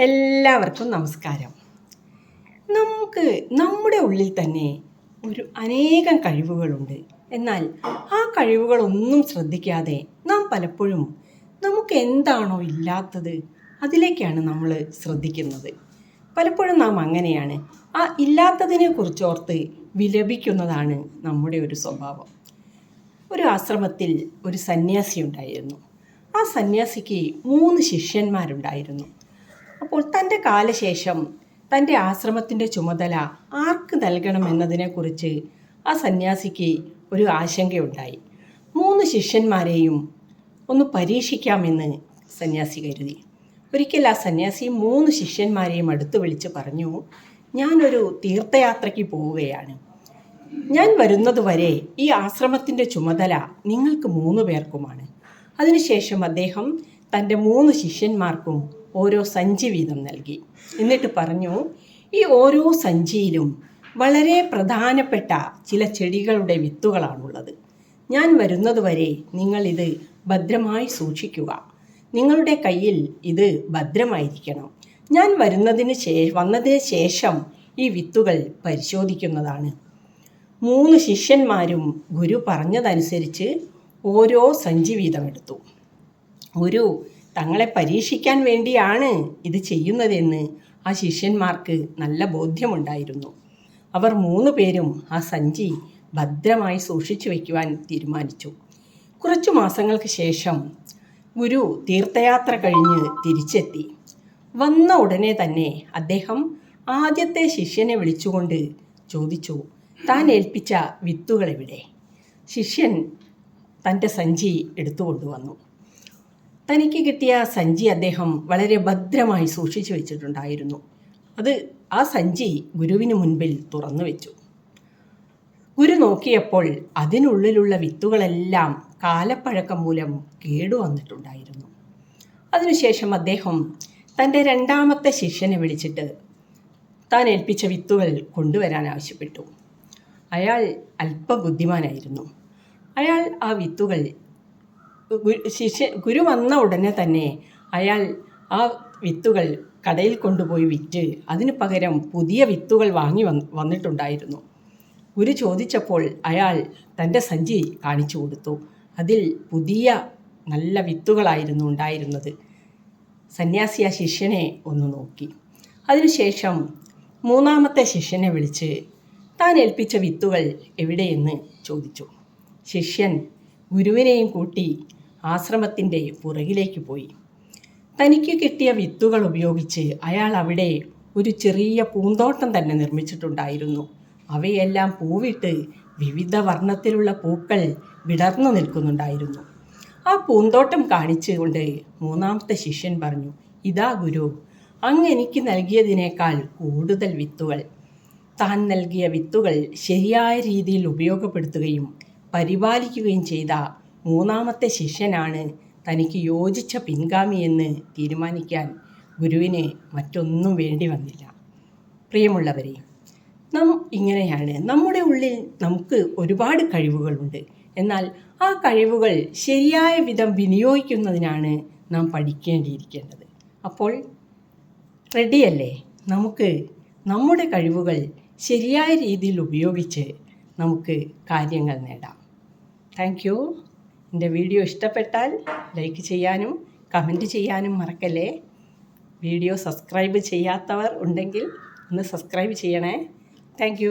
എല്ലാവർക്കും നമസ്കാരം. നമുക്ക് നമ്മുടെ ഉള്ളിൽ തന്നെ ഒരു അനേകം കഴിവുകളുണ്ട്. എന്നാൽ ആ കഴിവുകളൊന്നും ശ്രദ്ധിക്കാതെ നാം പലപ്പോഴും നമുക്ക് എന്താണോ ഇല്ലാത്തത് അതിലേക്കാണ് നമ്മൾ ശ്രദ്ധിക്കുന്നത്. പലപ്പോഴും നാം അങ്ങനെയാണ്. ആ ഇല്ലാത്തതിനെ കുറിച്ചോർത്ത് വിലപിക്കുന്നതാണ് നമ്മുടെ ഒരു സ്വഭാവം. ഒരു ആശ്രമത്തിൽ ഒരു സന്യാസി ഉണ്ടായിരുന്നു ആ സന്യാസിക്ക് മൂന്ന് ശിഷ്യന്മാരുണ്ടായിരുന്നു. അപ്പോൾ തന്റെ കാലശേഷം തന്റെ ആശ്രമത്തിന്റെ ചുമതല ആർക്ക് നൽകണം എന്നതിനെക്കുറിച്ച് ആ സന്യാസിക്ക് ഒരു ആശങ്കയുണ്ടായി. മൂന്ന് ശിഷ്യന്മാരെയും ഒന്ന് പരീക്ഷിക്കാമെന്ന് സന്യാസി കരുതി. ഒരിക്കൽ ആ സന്യാസി മൂന്ന് ശിഷ്യന്മാരെയും അടുത്ത് വിളിച്ച് പറഞ്ഞു ഞാനൊരു തീർത്ഥയാത്രയ്ക്ക് പോവുകയാണ്. ഞാൻ വരുന്നതുവരെ ഈ ആശ്രമത്തിന്റെ ചുമതല നിങ്ങൾക്ക് മൂന്ന് പേർക്കുമാണ്. അതിനുശേഷം അദ്ദേഹം തന്റെ മൂന്ന് ശിഷ്യന്മാർക്കും ഓരോ സഞ്ചി വീതം നൽകി. എന്നിട്ട് പറഞ്ഞു ഈ ഓരോ സഞ്ചിയിലും വളരെ പ്രധാനപ്പെട്ട ചില ചെടികളുടെ വിത്തുകളാണുള്ളത്. ഞാൻ വരുന്നതുവരെ നിങ്ങളിത് ഭദ്രമായി സൂക്ഷിക്കുക. നിങ്ങളുടെ കയ്യിൽ ഇത് ഭദ്രമായിരിക്കണം. ഞാൻ വരുന്നതിന് ശേ വന്നതിന് ശേഷം ഈ വിത്തുകൾ പരിശോധിക്കുന്നതാണ്. മൂന്ന് ശിഷ്യന്മാരും ഗുരു പറഞ്ഞതനുസരിച്ച് ഓരോ സഞ്ചി വീതമെടുത്തു ഗുരു തങ്ങളെ പരീക്ഷിക്കാൻ വേണ്ടിയാണ് ഇത് ചെയ്യുന്നതെന്ന് ആ ശിഷ്യന്മാർക്ക് നല്ല ബോധ്യമുണ്ടായിരുന്നു. അവർ മൂന്ന് പേരും ആ സഞ്ചി ഭദ്രമായി സൂക്ഷിച്ചു വയ്ക്കുവാൻ തീരുമാനിച്ചു. കുറച്ചു മാസങ്ങൾക്ക് ശേഷം ഗുരു തീർത്ഥയാത്ര കഴിഞ്ഞ് തിരിച്ചെത്തി. വന്ന ഉടനെ തന്നെ അദ്ദേഹം ആദ്യത്തെ ശിഷ്യനെ വിളിച്ചുകൊണ്ട് ചോദിച്ചു താൻ ഏൽപ്പിച്ച വിത്തുകളെവിടെ? ശിഷ്യൻ തന്റെ സഞ്ചി എടുത്തുകൊണ്ടുവന്നു. തനിക്ക് കിട്ടിയ സഞ്ചി അദ്ദേഹം വളരെ ഭദ്രമായി സൂക്ഷിച്ചു വെച്ചിട്ടുണ്ടായിരുന്നു. അത് ആ സഞ്ചി ഗുരുവിന് മുൻപിൽ തുറന്നു വെച്ചു. ഗുരു നോക്കിയപ്പോൾ അതിനുള്ളിലുള്ള വിത്തുകളെല്ലാം കാലപ്പഴക്കം മൂലം കേടുവന്നിട്ടുണ്ടായിരുന്നു അതിനുശേഷം അദ്ദേഹം തന്റെ രണ്ടാമത്തെ ശിഷ്യനെ വിളിച്ചിട്ട് താൻ ഏൽപ്പിച്ച വിത്തുകൾ കൊണ്ടുവരാൻ ആവശ്യപ്പെട്ടു. അയാൾ അല്പബുദ്ധിമാനായിരുന്നു. അയാൾ ആ വിത്തുകൾ ശിഷ്യ ഗുരു വന്ന ഉടനെ തന്നെ അയാൾ ആ വിത്തുകൾ കടയിൽ കൊണ്ടുപോയി വിറ്റ് അതിനു പകരം പുതിയ വിത്തുകൾ വാങ്ങി വന്ന് വന്നിട്ടുണ്ടായിരുന്നു. ഗുരു ചോദിച്ചപ്പോൾ അയാൾ തന്റെ സഞ്ചി കാണിച്ചു കൊടുത്തു. അതിൽ പുതിയ നല്ല വിത്തുകളായിരുന്നു ഉണ്ടായിരുന്നത്. സന്യാസി ആ ശിഷ്യനെ ഒന്ന് നോക്കി. അതിനുശേഷം മൂന്നാമത്തെ ശിഷ്യനെ വിളിച്ച് താൻ ഏൽപ്പിച്ച വിത്തുകൾ എവിടെയെന്ന് ചോദിച്ചു. ശിഷ്യൻ ഗുരുവിനെയും കൂട്ടി ആശ്രമത്തിന്റെ പുറകിലേക്ക് പോയി. തനിക്ക് കിട്ടിയ വിത്തുകൾ ഉപയോഗിച്ച് അയാൾ അവിടെ ഒരു ചെറിയ പൂന്തോട്ടം തന്നെ നിർമ്മിച്ചിട്ടുണ്ടായിരുന്നു. അവയെല്ലാം പൂവിട്ട് വിവിധ വർണത്തിലുള്ള പൂക്കൾ വിടർന്നു നിൽക്കുന്നുണ്ടായിരുന്നു. ആ പൂന്തോട്ടം കാണിച്ചുകൊണ്ട് മൂന്നാമത്തെ ശിഷ്യൻ പറഞ്ഞു ഇതാ ഗുരു അങ്ങ് എനിക്ക് നൽകിയതിനേക്കാൾ കൂടുതൽ വിത്തുകൾ. താൻ നൽകിയ വിത്തുകൾ ശരിയായ രീതിയിൽ ഉപയോഗപ്പെടുത്തുകയും പരിപാലിക്കുകയും ചെയ്ത മൂന്നാമത്തെ ശിഷ്യനാണ് തനിക്ക് യോജിച്ച പിൻഗാമിയെന്ന് തീരുമാനിക്കാൻ ഗുരുവിന് മറ്റൊന്നും വേണ്ടി വന്നില്ല. പ്രിയമുള്ളവരെ നാം ഇങ്ങനെയാണ്. നമ്മുടെ ഉള്ളിൽ നമുക്ക് ഒരുപാട് കഴിവുകളുണ്ട്. എന്നാൽ ആ കഴിവുകൾ ശരിയായ വിധം വിനിയോഗിക്കുന്നതിനാണ് നാം പഠിക്കേണ്ടിയിരിക്കേണ്ടത്. അപ്പോൾ റെഡിയല്ലേ? നമുക്ക് നമ്മുടെ കഴിവുകൾ ശരിയായ രീതിയിൽ ഉപയോഗിച്ച് നമുക്ക് കാര്യങ്ങൾ നേടാം. താങ്ക് എന്റെ വീഡിയോ ഇഷ്ടപ്പെട്ടാൽ ലൈക്ക് ചെയ്യാനും കമന്റ് ചെയ്യാനും മറക്കല്ലേ? വീഡിയോ സബ്സ്ക്രൈബ് ചെയ്യാത്തവർ ഉണ്ടെങ്കിൽ ഒന്ന് സബ്സ്ക്രൈബ് ചെയ്യണേ. താങ്ക്